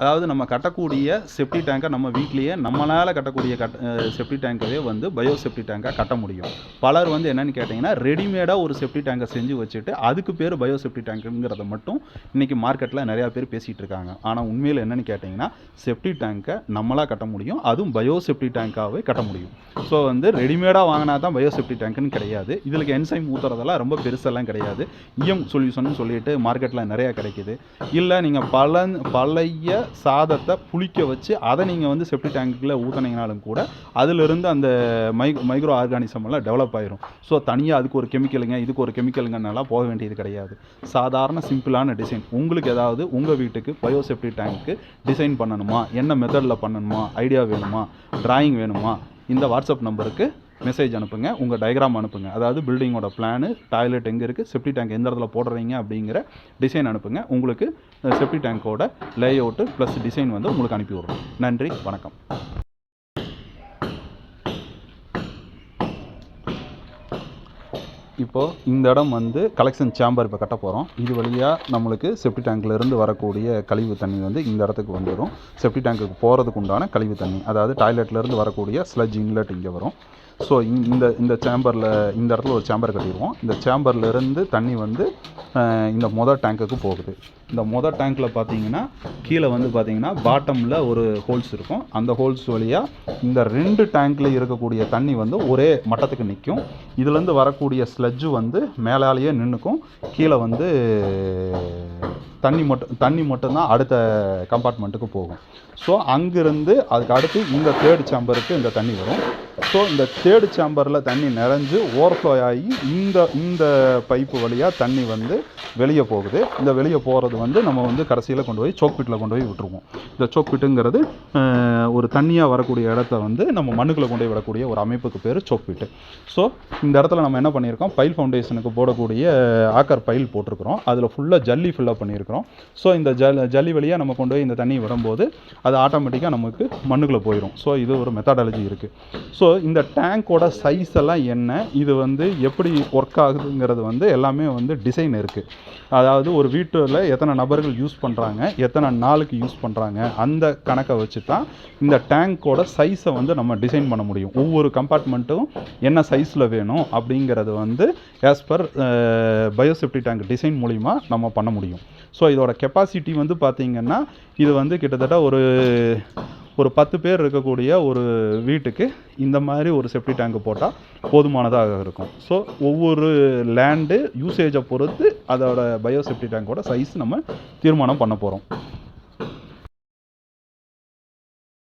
அதாவது நம்ம கட்டக்கூடிய செப்டி டேங்கை நம்ம வீட்லேயே நம்மளால் கட்டக்கூடிய கட் செப்டி டேங்கவே வந்து பயோ செப்டி டேங்காக கட்ட முடியும். பலர் வந்து என்னன்னு கேட்டிங்கன்னா ரெடிமேடாக ஒரு செப்டி டேங்கை செஞ்சு வச்சுட்டு அதுக்கு பேர் பயோ செப்டி டேங்க்குங்கிறத மட்டும் இன்றைக்கி மார்க்கெட்டில் நிறையா பேர் பேசிகிட்டு இருக்காங்க. ஆனால் உண்மையில் என்னென்னு கேட்டிங்கன்னா செப்டி டேங்கை நம்மளாக கட்ட முடியும் அதுவும் பயோ செப்டி டேங்காகவே கட்ட முடியும். ஸோ வந்து ரெடிமேடாக வாங்கினா தான் பயோ செப்டி டேங்க்குன்னு கிடையாது. இதில் என்சைம் ஊற்றுறதெல்லாம் ரொம்ப பெருசெல்லாம் கிடையாது. இஎம் சொல்யூஷன் சொல்லிட்டு மார்க்கெட்டில் நிறையா கிடைக்குது. இல்லை நீங்கள் பல பழைய சாதத்தை புளிக்க வச்சு அதை நீங்கள் வந்து செப்டி டேங்க்கில் ஊற்றினீங்கனாலும் கூட அதிலிருந்து அந்த மை மைக்ரோ ஆர்கானிசம் எல்லாம் டெவலப் ஆயிரும். ஸோ தனியாக அதுக்கு ஒரு கெமிக்கலுங்க இதுக்கு ஒரு கெமிக்கலுங்கனாலாம் போக வேண்டியது கிடையாது. சாதாரண சிம்பிளான டிசைன் உங்களுக்கு ஏதாவது உங்கள் வீட்டுக்கு பயோசெப்டி டேங்க்கு டிசைன் பண்ணணுமா? என்ன மெத்தடில் பண்ணணுமா? ஐடியா வேணுமா? டிராயிங் வேணுமா? இந்த வாட்ஸ்அப் நம்பருக்கு மெசேஜ் அனுப்புங்க உங்கள் டயக்ராம் அனுப்புங்க. அதாவது பில்டிங்கோட பிளானு டாய்லெட் எங்கே இருக்குது செப்டி டேங்க் எந்த இடத்துல போடுறீங்க அப்படிங்கிற டிசைன் அனுப்புங்க. உங்களுக்கு செப்டி டேங்கோட லே அவுட்டு ப்ளஸ் டிசைன் வந்து உங்களுக்கு அனுப்பி விடுறோம். நன்றி வணக்கம். இப்போது இந்த இடம் வந்து கலெக்ஷன் சேம்பர் இப்போ கட்ட போகிறோம் இது வழியாக நம்மளுக்கு செப்டி டேங்க்லேருந்து வரக்கூடிய கழிவு தண்ணி வந்து இந்த இடத்துக்கு வந்துடும் செப்டி டேங்க்குக்கு போகிறதுக்கு உண்டான கழிவு தண்ணி அதாவது டாய்லெட்லேருந்து வரக்கூடிய ஸ்லஜ் இன்லெட் இங்கே வரும். ஸோ இந்த இந்த சேம்பரில் இந்த இடத்துல ஒரு சேம்பர் கட்டிடுவோம். இந்த சேம்பர்லேருந்து தண்ணி வந்து இந்த மொதல் டேங்க்குக்கு போகுது. இந்த மொதல் டேங்க்கில் பார்த்தீங்கன்னா கீழே வந்து பார்த்தீங்கன்னா பாட்டமில் ஒரு ஹோல்ஸ் இருக்கும். அந்த ஹோல்ஸ் வழியாக இந்த ரெண்டு டேங்க்கில் இருக்கக்கூடிய தண்ணி வந்து ஒரே மட்டத்துக்கு நிற்கும் இதுலேருந்து வரக்கூடிய ஸ்லட்ஜு வந்து மேலாலேயே நின்றுக்கும் கீழே வந்து தண்ணி மட்டும் தண்ணி மட்டும்தான் அடுத்த கம்பார்ட்மெண்ட்டுக்கு போகும். ஸோ அங்கேருந்து அதுக்கு அடுத்து இந்த தேர்ட் சேம்பருக்கு இந்த தண்ணி வரும். ஸோ இந்த தேர்டு சேம்பரில் தண்ணி நிறைஞ்சு ஓவர்ஃப்ளோ ஆகி இந்த இந்த பைப்பு வழியாக தண்ணி வந்து வெளியே போகுது. இந்த வெளியே போகிறது வந்து நம்ம வந்து கடைசியில் கொண்டு போய் சோக் பிட்டில் கொண்டு போய் விட்டுருவோம். இந்த சோக் பிட்டுங்கிறது ஒரு தண்ணியாக வரக்கூடிய இடத்த வந்து நம்ம மண்ணுக்குள்ளே கொண்டு போய் விடக்கூடிய ஒரு அமைப்புக்கு பேர் சோக் பிட்டு ஸோ இந்த இடத்துல நம்ம என்ன பண்ணியிருக்கோம்? பைல் ஃபவுண்டேஷனுக்கு போடக்கூடிய ஆக்கர் பைல் போட்டிருக்கிறோம். அதில் ஃபுல்லாக ஜல்லி ஃபில்லப் பண்ணியிருக்கிறோம். ஸோ இந்த ஜல் ஜல்லி வழியாக நம்ம கொண்டு போய் இந்த தண்ணி விடும்போது அது ஆட்டோமேட்டிக்காக நமக்கு மண்ணுக்குள்ளே போயிடும் ஸோ இது ஒரு மெத்தடாலஜி இருக்குது ஸோ இந்த டேங்கோட சைஸ் எல்லாம் என்ன? இது வந்து எப்படி ஒர்க் ஆகுதுங்கிறது வந்து எல்லாமே வந்து டிசைன் இருக்குது அதாவது ஒரு வீட்டில் எத்தனை நபர்கள் யூஸ் பண்ணுறாங்க எத்தனை நாளுக்கு யூஸ் பண்ணுறாங்க அந்த கணக்கை வச்சு தான் இந்த டேங்கோட சைஸை வந்து நம்ம டிசைன் பண்ண முடியும். ஒவ்வொரு கம்பார்ட்மெண்ட்டும் என்ன சைஸில் வேணும் அப்படிங்கிறது வந்து as per bioseptic tank design மூலிமா நம்ம பண்ண முடியும். ஸோ இதோட கெப்பாசிட்டி வந்து பார்த்திங்கன்னா இது வந்து கிட்டத்தட்ட ஒரு ஒரு பத்து பேர் இருக்கக்கூடிய ஒரு வீட்டுக்கு இந்த மாதிரி ஒரு செப்டி டேங்க் போட்டால் போதுமானதாக இருக்கும். ஸோ ஒவ்வொரு லேண்டு யூசேஜை பொறுத்து அதோட பயோசெப்டி டேங்கோட சைஸ் நம்ம தீர்மானம் பண்ண போகிறோம்